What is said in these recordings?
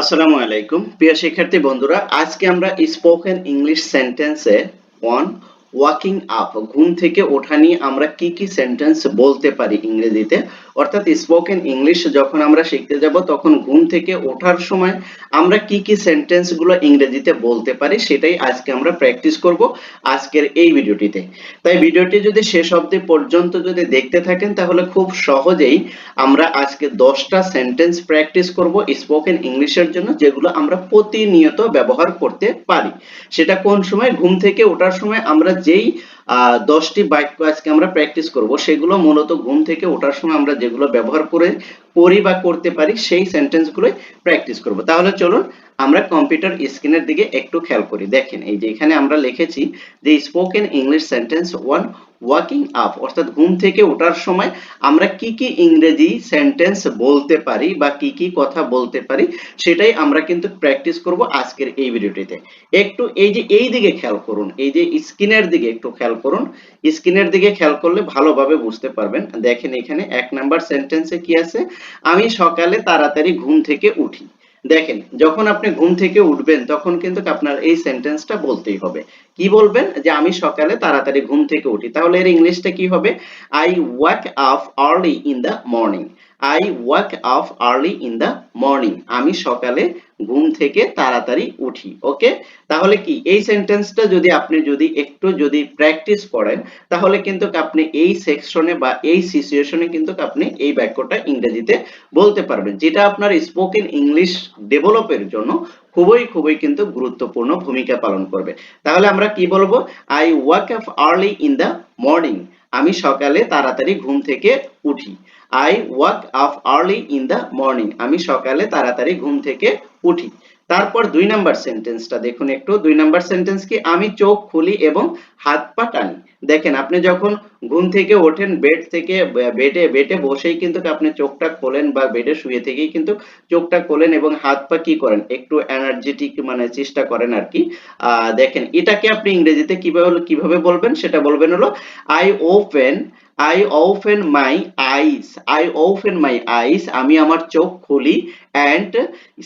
আসসালামু আলাইকুম। প্রিয় শিক্ষার্থী বন্ধুরা, আজকে আমরা স্পোকেন ইংলিশ সেন্টেন্সে ওয়ান ওয়াকিং আপ ঘুম থেকে ওঠা নিয়ে আমরা কি কি সেন্টেন্স বলতে পারি ইংরেজিতে? অর্থাৎ স্পোকেন ইংলিশ যখন আমরা শিখতে যাব, তখন ঘুম থেকে ওঠার সময় আমরা কি কি সেন্টেন্সগুলো ইংরেজিতে বলতে পারি সেটাই আজকে আমরা প্র্যাকটিস করব আজকের এই ভিডিওটিতে। তাই ভিডিওটি যদি শেষ অবধি পর্যন্ত যদি দেখতে থাকেন, তাহলে খুব সহজেই আমরা আজকে দশটা সেন্টেন্স প্র্যাকটিস করব স্পোকেন ইংলিশের জন্য, যেগুলো আমরা প্রতিনিয়ত ব্যবহার করতে পারি। সেটা কোন সময়? ঘুম থেকে ওঠার সময় আমরা যেই দশটি বাক্য আজকে আমরা প্র্যাকটিস করব। সেগুলো মূলত ঘুম থেকে ওঠার সময় আমরা যেগুলো ব্যবহার করে করি বা করতে পারি, সেই সেন্টেন্স গুলোই প্র্যাকটিস করব। তাহলে চলুন আমরা কম্পিউটার স্ক্রিনের দিকে একটু খেয়াল করি। দেখেন, এই যে এখানে আমরা লিখেছি যে spoken English sentence one waking up, অর্থাৎ ঘুম থেকে ওঠার সময় আমরা কি কি ইংরেজি সেন্টেন্স বলতে পারি বা কি কি কথা বলতে পারি, সেটাই আমরা কিন্তু প্র্যাকটিস করব আজকের এই ভিডিওটিতে। একটু এই যে এই দিকে খেয়াল করুন, এই যে স্ক্রিনের দিকে একটু খেয়াল করুন। স্ক্রিনের দিকে খেয়াল করলে ভালোভাবে বুঝতে পারবেন। দেখেন এখানে এক নাম্বার সেন্টেন্সে কি আছে? আমি সকালে তাড়াতাড়ি ঘুম থেকে উঠি। দেখেন, যখন আপনি ঘুম থেকে উঠবেন, তখন কিন্তু আপনার এই সেন্টেন্সটা বলতেই হবে। কি বলবেন? যে আমি সকালে তাড়াতাড়ি ঘুম থেকে উঠি। তাহলে এর ইংলিশটা কি হবে? I wake up early in the morning I wake up early in the morning আমি সকালে ঘুম থেকে তাড়াতাড়ি উঠি ওকে তাহলে কি, এই সেন্টেন্সটা যদি আপনি যদি একটু যদি প্র্যাকটিস করেন, তাহলে কিন্তু আপনি এই সেকশনে বা এই সিচুয়েশনে কিন্তু আপনি এই বাক্যটা ইংরেজিতে বলতে পারবেন। যেটা আপনার স্পোকেন ইংলিশ ডেভেলপের জন্য খুবই খুবই কিন্তু গুরুত্বপূর্ণ ভূমিকা পালন করবে। তাহলে আমরা কি বলব? I wake up early in the morning আমি সকালে তাড়াতাড়ি ঘুম থেকে উঠি। I wake up early in the morning আমি সকালে তাড়াতাড়ি ঘুম থেকে উঠি। তারপর দুই নাম্বার সেন্টেন্সটা দেখুন একটু। দুই নাম্বার সেন্টেন্স কি? আমি চোখ খুলি এবং হাত পা টানি। দেখেন, আপনি যখন ঘুম থেকে ওঠেন বেড থেকে বেডে বেডে বসেই কিন্তু আপনি চোখটা খোলেন বা বেডে শুয়ে থেকেই কিন্তু চোখটা খোলেন এবং হাত পা কি করেন? একটু এনার্জেটিক মানে চেষ্টা করেন আর কি। দেখেন, এটাকে আপনি ইংরেজিতে কীভাবে কীভাবে বলবেন? সেটা বলবেন হলো I open I open my eyes I open my eyes আমি আমার চোখ খুলি অ্যান্ড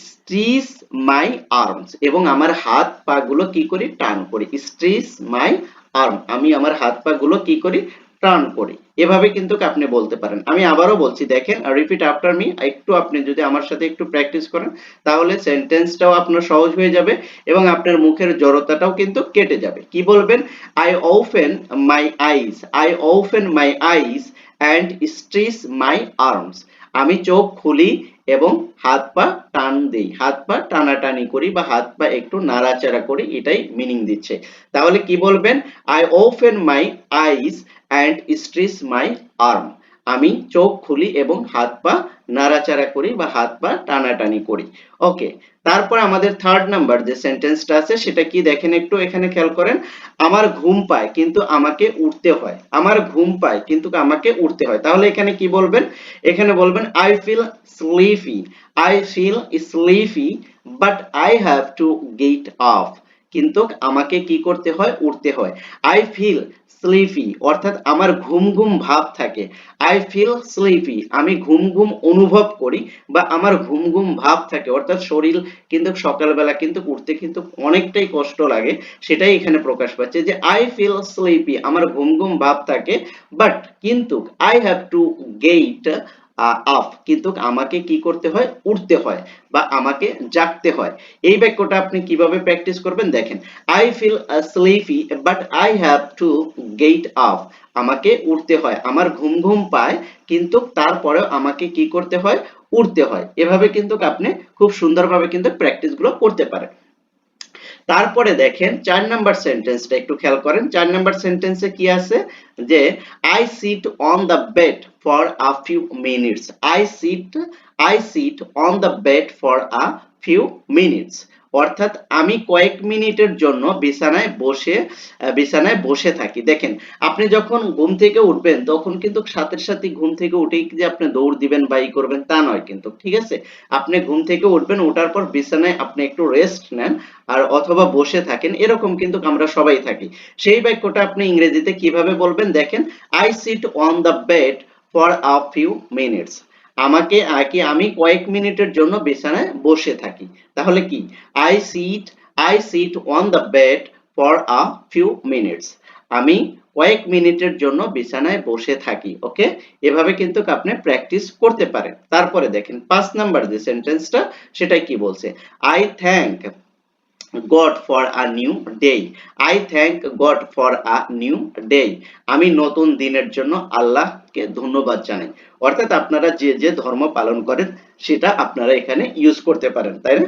স্ট্রিস মাই আর্মস এবং আমার হাত পা গুলো কি করি? টান করি। স্ট্রিস মাই আর্ম আমি আমার হাত পা গুলো কি করি? টান করি এভাবে কিন্তু আপনি বলতে পারেন। আমি আবারও বলছি, দেখেন রিপিট আফটার মি একটু আপনি যদি আমার সাথে একটু প্র্যাকটিস করেন, তাহলে সেন্টেন্সটাও আপনার সহজ হয়ে যাবে এবং আপনার মুখের জড়তাটাও কিন্তু কেটে যাবে। কি বলবেন? I open my eyes I open my eyes and stretch my arms আমি চোখ খুলি এবং হাত পা টান দেই। হাত পা টানাটানি করি বা হাত পা একটু নাড়াচাড়া করি, এটাই মিনিং দিচ্ছে। তাহলে কি বলবেন? I open my eyes and stretch my arm আমি চোখ খুলি এবং হাত পা নাড়াচাড়া করি বা হাত পা টানাটানি করি। ওকে তারপর আমাদের থার্ড নাম্বার যে সেন্টেন্সটা আছে, সেটা কি দেখেন একটু এখানে খেয়াল করেন। আমার ঘুম পায়, কিন্তু আমাকে উঠতে হয়। আমার ঘুম পায়, কিন্তু আমাকে উঠতে হয়। তাহলে এখানে কি বলবেন? এখানে বলবেন I feel sleepy I feel sleepy but I have to get off কিন্তু আমাকে কি করতে হয়? উঠতে হয়। আই ফিল স্লিপি অর্থাৎ আমার ঘুম ঘুম ভাব থাকে। আই ফিল স্লিপি আমি ঘুম ঘুম অনুভব করি বা আমার ঘুম ঘুম ভাব থাকে। অর্থাৎ শরীর কিন্তু সকালবেলা কিন্তু উঠতে কিন্তু অনেকটাই কষ্ট লাগে, সেটাই এখানে প্রকাশ পাচ্ছে যে আই ফিল স্লিপি আমার ঘুম ঘুম ভাব থাকে। বাট কিন্তু I have to get up কিন্তু আমাকে কি করতে হয়? উঠতে হয় বা আমাকে জাগতে হয়। এই বাক্যটা আপনি কীভাবে প্র্যাকটিস করবেন দেখেন। I feel sleepy but I have to get up আমাকে উঠতে হয়। আমার ঘুম ঘুম পায়, কিন্তু তারপরেও আমাকে কি করতে হয়? উঠতে হয়। এভাবে কিন্তু আপনি খুব সুন্দরভাবে কিন্তু প্র্যাকটিসগুলো করতে পারেন। তারপরে দেখেন চার নাম্বার সেন্টেন্সটা একটু খেয়াল করেন। চার নাম্বার সেন্টেন্সে কি আছে? যে I sit on the bed for a few minutes I sit I sit on the bed for a few minutes অর্থাৎ আমি কয়েক মিনিটের জন্য বিছানায় বসে বিছানায় বসে থাকি। দেখেন, আপনি যখন ঘুম থেকে উঠবেন, তখন কিন্তু সাথে সাথে ঘুম থেকে উঠেই যে আপনি দৌড় দিবেন বা ই করবেন তা নয় কিন্তু, ঠিক আছে? আপনি ঘুম থেকে উঠবেন, ওঠার পর বিছানায় আপনি একটু রেস্ট নেন আর অথবা বসে থাকেন, এরকম কিন্তু আমরা সবাই থাকি। সেই বাক্যটা আপনি ইংরেজিতে কীভাবে বলবেন দেখেন? I sit on the bed for a few minutes আমাকে আগে আমি কয়েক মিনিটের জন্য বিছানায় বসে থাকি। তাহলে কি? I sit I sit on the bed for a few minutes আমি কয়েক মিনিটের জন্য বিছানায় বসে থাকি, ওকে? এভাবে কিন্তু আপনি প্র্যাকটিস করতে পারেন। তারপরে দেখেন, পাঁচ নাম্বার যে সেন্টেন্সটা, সেটাই কি বলছে? I thank God for a new day I thank God for a new day আমি নতুন দিনের জন্য আল্লাহকে ধন্যবাদ জানাই। অর্থাৎ আপনারা যে যে ধর্ম পালন করেন, সেটা আপনারা এখানে ইউজ করতে পারেন, তাই না?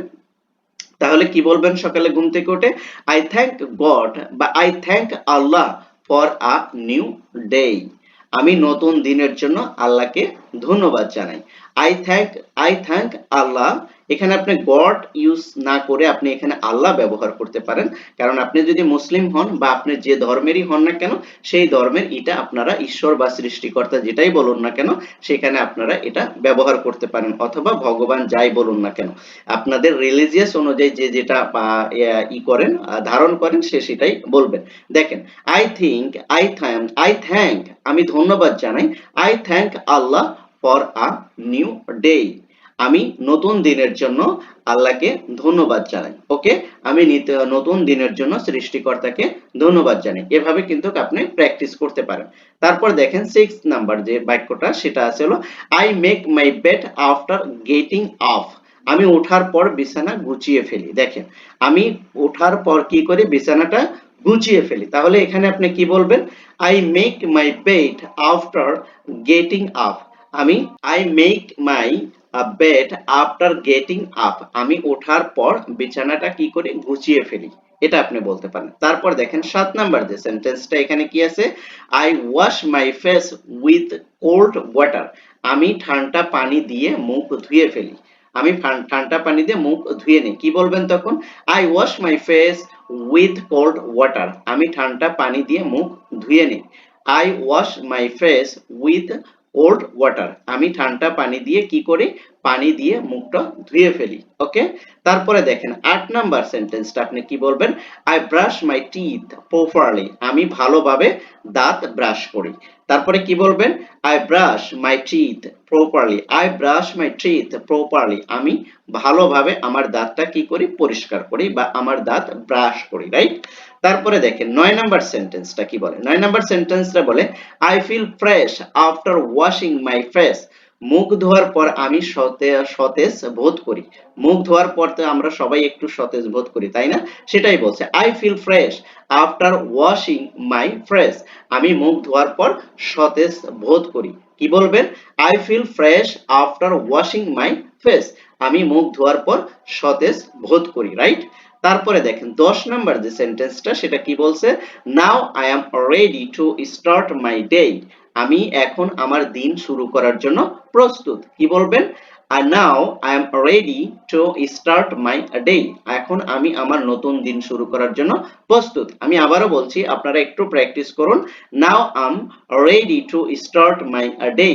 তাহলে কি বলবেন সকালে ঘুম থেকে উঠে? আই থ্যাংক গড বা I thank Allah for a new day আমি নতুন দিনের জন্য আল্লাহকে ধন্যবাদ জানাই। I thank I thank Allah এখানে আপনি গড ইউজ না করে আপনি এখানে আল্লাহ ব্যবহার করতে পারেন। কারণ আপনি যদি মুসলিম হন বা আপনি যে ধর্মেরই হন না কেন, সেই ধর্মের এটা আপনারা ঈশ্বর বা সৃষ্টিকর্তা যেটাই বলুন না কেন, সেখানে আপনারা এটা ব্যবহার করতে পারেন। অথবা ভগবান যাই বলুন না কেন, আপনাদের রিলিজিয়াস অনুযায়ী যে যেটা ই করেন ধারণ করেন, সে সেটাই বলবেন। দেখেন I think I thank I thank আমি ধন্যবাদ জানাই I thank Allah for a new day আমি নতুন দিনের জন্য আল্লাহকে ধন্যবাদ জানাই। ওকে আমি নিত- নতুন দিনের জন্য সৃষ্টিকর্তাকে ধন্যবাদ জানাই। এভাবে কিন্তু আপনি প্র্যাকটিস করতে পারেন। তারপর দেখেন সিক্স নাম্বার যে বাক্যটা, সেটা আছে হলো I make my bed after getting off আমি ওঠার পর বিছানা গুছিয়ে ফেলি। দেখেন, আমি ওঠার পর কি করি? বিছানাটা গুছিয়ে ফেলি। তাহলে এখানে আপনি কি বলবেন? I make my bed after getting up আমি I make my bed after getting up আমি ওঠার পর বিছানাটা কি করে গুছিয়ে ফেলি, এটা আপনি বলতে পারেন। তারপর দেখেন সাত নাম্বার যে সেন্টেন্সটা এখানে কি আছে? I wash my face with cold water আমি ঠান্ডা পানি দিয়ে মুখ ধুয়ে ফেলি। আমি ঠান্ডা পানি দিয়ে মুখ ধুয়ে নিই। কি বলবেন তখন? I wash my face with cold water আমি ঠান্ডা পানি দিয়ে মুখ ধুয়ে নিই। I wash my face with cold water আমি ঠান্ডা পানি দিয়ে কি করি পানি দিয়ে মুখটা ধুয়ে ফেলি ওকে তারপরে দেখেন আট নাম্বার সেন্টেন্সটা আপনি কি বলবেন? I brush my teeth properly আমি ভালোভাবে দাঁত ব্রাশ করি। তারপরে কি বলবেন? I brush my teeth properly I brush my teeth properly আমি ভালোভাবে আমার দাঁতটা কি করি? পরিষ্কার করি বা আমার দাঁত ব্রাশ করি রাইট তারপরে দেখেন, নয় নাম্বার সেন্টেন্সটা কি বলে? নয় নাম্বার সেন্টেন্সটা বলে I feel fresh after washing my face মুখ ধোয়ার পর আমি সতেজ বোধ করি। মুখ ধোয়ার পর তো আমরা সবাই একটু সতেজ বোধ করি, তাই না? সেটাই বলছে I feel fresh after washing my fresh আমি মুখ ধোয়ার পর সতেজ বোধ করি। কি বলবেন? I feel fresh after washing my face আমি মুখ ধোয়ার পর সতেজ বোধ করি রাইট তারপরে দেখেন, দশ নাম্বার যে সেন্টেন্সটা সেটা কি বলছে? Now I am ready to start my day আমি এখন আমার দিন শুরু করার জন্য প্রস্তুত। কি বলবেন? আর now I am ready to start my day এখন আমি আমার নতুন দিন শুরু করার জন্য প্রস্তুত। আমি আবারও বলছি, আপনারা একটু প্র্যাকটিস করুন। Now I'm ready to start my day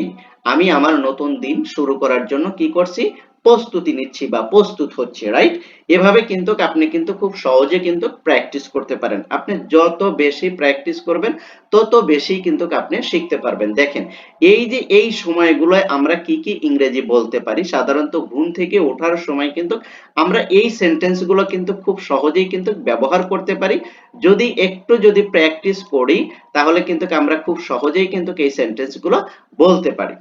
আমি আমার নতুন দিন শুরু করার জন্য কি করছি? প্রস্তুতি নিচ্ছি বা প্রস্তুত হচ্ছে রাইট এভাবে কিন্তু আপনি কিন্তু খুব সহজে কিন্তু প্র্যাকটিস করতে পারেন। আপনি যত বেশি প্র্যাকটিস করবেন, তত বেশি কিন্তু আপনি শিখতে পারবেন। দেখেন, এই যে এই সময়গুলোয় আমরা কি কি ইংরেজি বলতে পারি, সাধারণত ঘুম থেকে ওঠার সময় কিন্তু আমরা এই সেন্টেন্সগুলো কিন্তু খুব সহজেই কিন্তু ব্যবহার করতে পারি। যদি একটু যদি প্র্যাকটিস করি, তাহলে কিন্তু আমরা খুব সহজেই কিন্তু এই সেন্টেন্সগুলো বলতে পারি।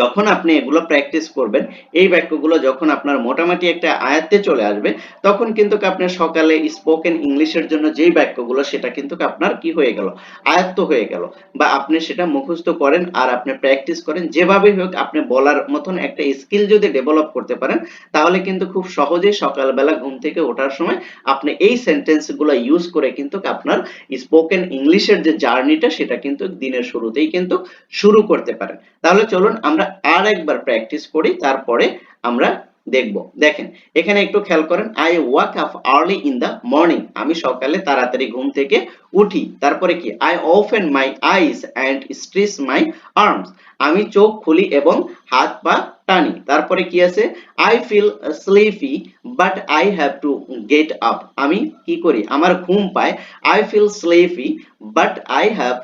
যখন আপনি এগুলো প্র্যাকটিস করবেন, এই বাক্যগুলো যখন আপনার মোটামুটি একটা আয়ত্তে চলে আসবে, তখন কিন্তু আপনি সকালে স্পোকেন ইংলিশের জন্য যেই বাক্যগুলো, সেটা কিন্তু আপনার কি হয়ে গেল? আয়ত্ত হয়ে গেল। বা আপনি সেটা মুখস্থ করেন আর আপনি প্র্যাকটিস করেন যেভাবেই হোক আপনি বলার মতন একটা স্কিল যদি ডেভেলপ করতে পারেন, তাহলে কিন্তু খুব সহজেই সকালবেলা ঘুম থেকে ওঠার সময় আপনি এই সেন্টেন্সগুলো ইউজ করে কিন্তু আপনার স্পোকেন ইংলিশের যে জার্নিটা সেটা কিন্তু দিনের শুরুতেই কিন্তু শুরু করতে পারেন। তাহলে চলুন আমরা আর একবার প্র্যাকটিস করি, তারপরে আমরা দেখব। দেখেন, এখানে একটু খেয়াল করেন I wake up early in the morning আমি সকালে তাড়াতাড়ি ঘুম থেকে উঠি। তারপরে কি? I open my eyes and stretch my arms আমি চোখ খুলি এবং হাত পা টানি। তারপরে কি আছে? I feel sleepy but I have to get up আমি কি করি? আমার ঘুম পায়। I feel sleepy but I have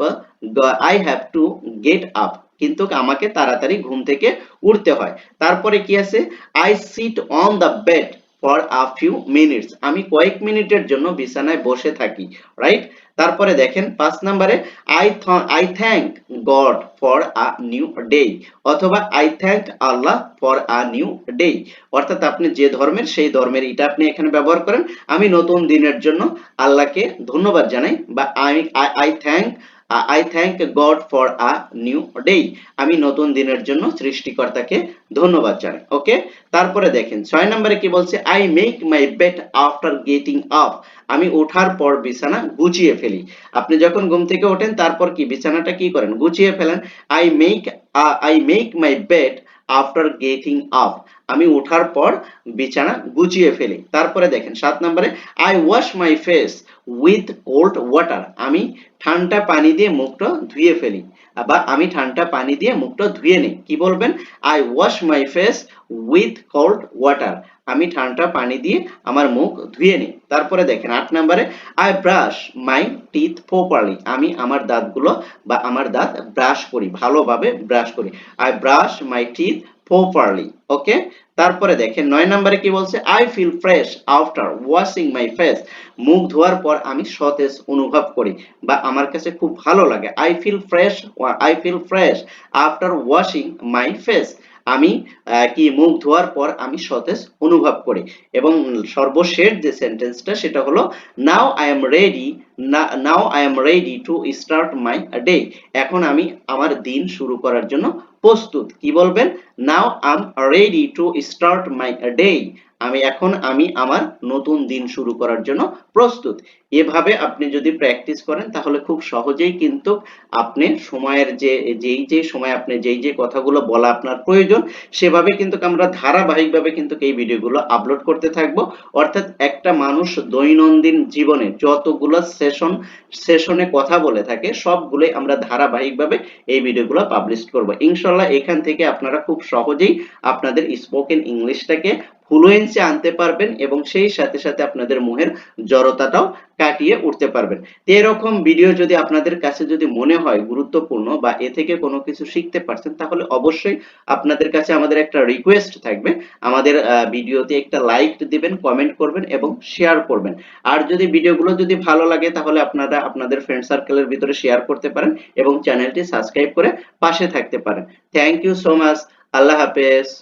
I have to get up কিন্তু আমাকে তাড়াতাড়ি ঘুম থেকে উঠতে হয়। তারপরে কি আছে? I sit on the bed for a few minutes আমি কয়েক মিনিটের জন্য বিছানায় বসে থাকি রাইট তারপরে দেখেন, পাঁচ নম্বরে I I thank God for a new day অথবা I thank Allah for a new day অর্থাৎ আপনি যে ধর্মের, সেই ধর্মের এটা আপনি এখানে ব্যবহার করেন। আমি নতুন দিনের জন্য আল্লাহকে ধন্যবাদ জানাই বা I I thank I thank God for a new day আমি নতুন দিনের জন্য সৃষ্টিকর্তাকে ধন্যবাদ জানাই ওকে তারপরে দেখেন, ছয় নম্বরে কি বলছে? I make my bed after getting up আমি ওঠার পর বিছানা গুছিয়ে ফেলি। আপনি যখন ঘুম থেকে ওঠেন, তারপর কি বিছানাটা কি করেন? গুছিয়ে ফেলেন। I make I make my bed after getting up আমি ওঠার পর বিছানা গুছিয়ে ফেলি। তারপরে দেখেন, সাত নম্বরে I wash my face with cold water আমি ঠান্ডা পানি দিয়ে মুখটা ধুয়ে ফেলি। বা আমি ঠান্ডা পানি দিয়ে মুখটা ধুয়ে নিই। কি বলবেন? I wash my face with cold water আমি ঠান্ডা পানি দিয়ে আমার মুখ ধুয়ে নিই। তারপরে দেখেন, আট নম্বরে I brush my teeth properly আমি আমার দাঁতগুলো বা আমার দাঁত ব্রাশ করি, ভালোভাবে ব্রাশ করি। I brush my teeth properly okay তারপরে দেখেন, নয় নম্বরে কি বলছে? I feel fresh after washing my face মুখ ধোয়ার পর আমি সতেজ অনুভব করি বা আমার কাছে খুব ভালো লাগে। I feel fresh I feel fresh after washing my face আমি কি মুখ ধোয়ার পর আমি সতেজ অনুভব করি। এবং সর্বশেষ যে সেন্টেন্সটা সেটা হলো now I am ready now I am ready to start my day এখন আমি আমার দিন শুরু করার জন্য প্রস্তুত। কি বলবেন? Now I am ready to start my day আমি এখন, আমি আমার নতুন দিন শুরু করার জন্য প্রস্তুত। এভাবে আপনি যদি প্র্যাকটিস করেন, তাহলে খুব সহজেই কিন্তু আপনি সময়ের যে, যেই যে সময় আপনি যেই যে কথাগুলো বলা আপনার প্রয়োজন, সেভাবে কিন্তু আমরা ধারাবাহিকভাবে কিন্তু এই ভিডিওগুলো আপলোড করতে থাকব। অর্থাৎ একটা মানুষ দৈনন্দিন জীবনে যতগুলো সেশন সেশনে কথা বলে থাকে সবগুলোই আমরা ধারাবাহিকভাবে এই ভিডিওগুলো পাবলিশ করব। ইনশাল্লাহ এখান থেকে আপনারা খুব সহজেই আপনাদের স্পোকেন ইংলিশটাকে ফ্লুয়েন্সি আনতে পারবেন এবং সেই সাথে সাথে আপনাদের মুখের জড়তাটাও কাটিয়ে উঠতে পারবেন। তো এরকম ভিডিও যদি আপনাদের কাছে যদি মনে হয় গুরুত্বপূর্ণ বা এ থেকে কোনো কিছু শিখতে পারছেন, তাহলে অবশ্যই আপনাদের কাছে আমাদের একটা রিকোয়েস্ট থাকবে। আমাদের ভিডিওতে একটা লাইক দিবেন কমেন্ট করবেন এবং শেয়ার করবেন। আর যদি ভিডিওগুলো যদি ভালো লাগে, তাহলে আপনারা আপনাদের ফ্রেন্ড সার্কেলের ভিতরে শেয়ার করতে পারেন এবং চ্যানেলটি সাবস্ক্রাইব করে পাশে থাকতে পারেন। Thank you so much Allah হাফেজ।